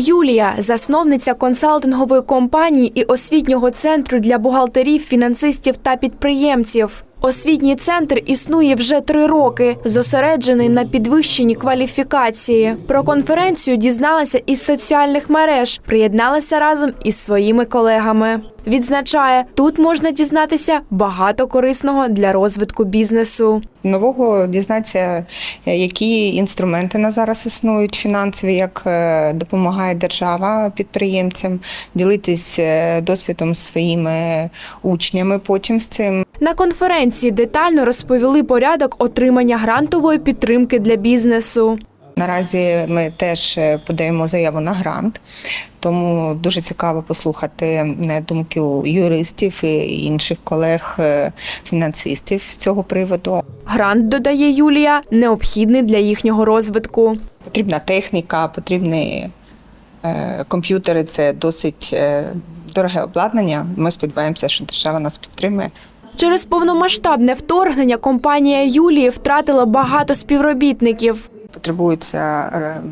Юлія, засновниця консалтингової компанії і освітнього центру для бухгалтерів, фінансистів та підприємців. Освітній центр існує вже три роки, зосереджений на підвищенні кваліфікації. Про конференцію дізналася із соціальних мереж, приєдналася разом із своїми колегами. Відзначає, тут можна дізнатися багато корисного для розвитку бізнесу. Нового дізнатися, е, які інструменти на зараз існують фінансові, як е, допомагає держава підприємцям, ділитись е, досвідом своїми учнями потім з цим. На конференції детально розповіли порядок отримання грантової підтримки для бізнесу. Наразі ми теж е, подаємо заяву на грант, тому дуже цікаво послухати е, думки юристів і інших колег е, з цього приводу. Грант, додає Юлія, необхідний для їхнього розвитку. Потрібна техніка, потрібні комп'ютери. Це досить дороге обладнання. Ми сподіваємося, що держава нас підтримує. Через повномасштабне вторгнення компанія Юлії втратила багато співробітників. Потребується е,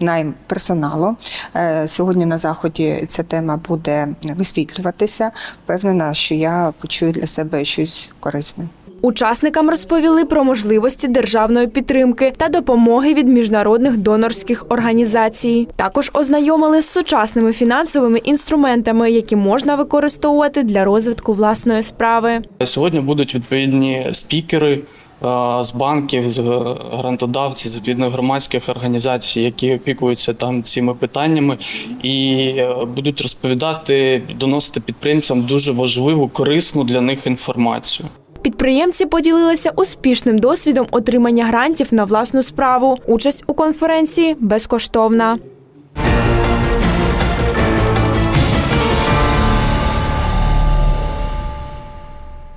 найм персоналу. Е, Сьогодні на заході ця тема буде висвітлюватися. Впевнена, що я почую для себе щось корисне. Учасникам розповіли про можливості державної підтримки та допомоги від міжнародних донорських організацій. Також ознайомили з сучасними фінансовими інструментами, які можна використовувати для розвитку власної справи. Сьогодні будуть відповідні спікери з банків, з грантодавців, з відповідних громадських організацій, які опікуються там цими питаннями, і е, будуть розповідати, доносити підприємцям дуже важливу, корисну для них інформацію. Підприємці поділилися успішним досвідом отримання грантів на власну справу. Участь у конференції безкоштовна.